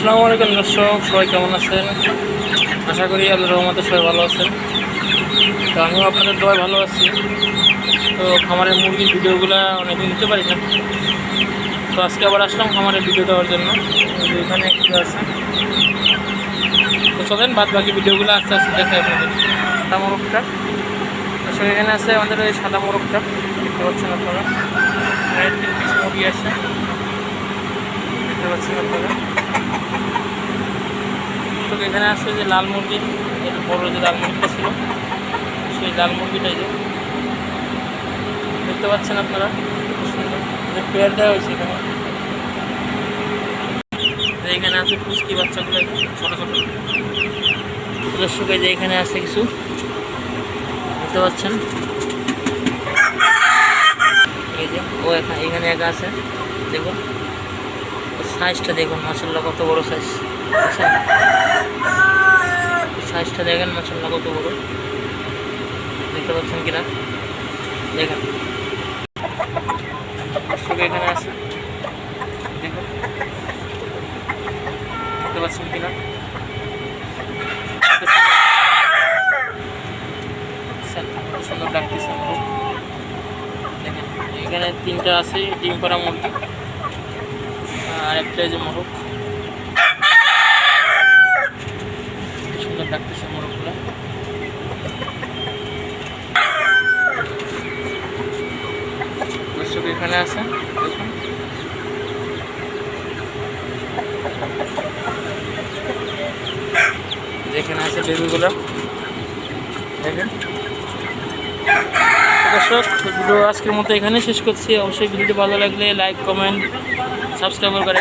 আসসালামু আলাইকুম দর্শক, সবাই কেমন আছেন? আশা করি আল্লাহ রহমতে সবাই ভালো আছেন। তো আমিও আপনাদের দোয়া ভালো আছি। তো খামারের মুরগির ভিডিওগুলো অনেকদিন দিতে পারি না তো আজকে আবার আসলাম খামারের ভিডিও দেওয়ার জন্য। এখানে একটু আছে। তো চলেন বাদ বাকি ভিডিওগুলো আস্তে আস্তে দেখাই আপনাদের। সাদা মোরগটা। আসলে এখানে আছে আমাদের ওই সাদা মোরগটা। দেখতে পাচ্ছেন আপনারা। মুরগি আছে। দেখতে পাচ্ছেন আপনারা। তো এখানে আছে যে লাল মুরগি, এর বড় যে লাল মুরগিটা ছিল, সেই লাল মুরগিটাই যে। দেখতে পাচ্ছেন আপনারা? সুন্দর। যে পেয়ার দেওয়া হয়েছে এখানে। এখানে আছে পুচকি বাচ্চাগুলো ছোটো ছোটো। দর্শক যে এখানে আছে কিছু। দেখতে পাচ্ছেন? এই যে, ও এখানে একা আছে। দেখুন। সাইজটা দেখুন মাসাল্লাহ কত বড় সাইজ সাইজটা দেখেন মাসাল্লাহ কত বড়। দেখতে পাচ্ছেন কিনা? দেখেন। এখানে আছে। দেখুন। দেখতে পাচ্ছেন কিনা? সুন্দর ডাকতেছেন দেখেন, এখানে তিনটা আছে, ডিম পাড়া মুরগি। আর একটা যে মোরগ। সুন্দর ডাকতেছে মোরগগুলো। দর্শক এখানে আছে, দেখুন। যেখানে আছে বেবিগুলো দেখেন। দর্শক, ভিডিও আজকের মতো এখানে শেষ করছি। অবশ্যই ভিডিওটি ভালো লাগলে লাইক কমেন্ট সাবস্ক্রাইব করে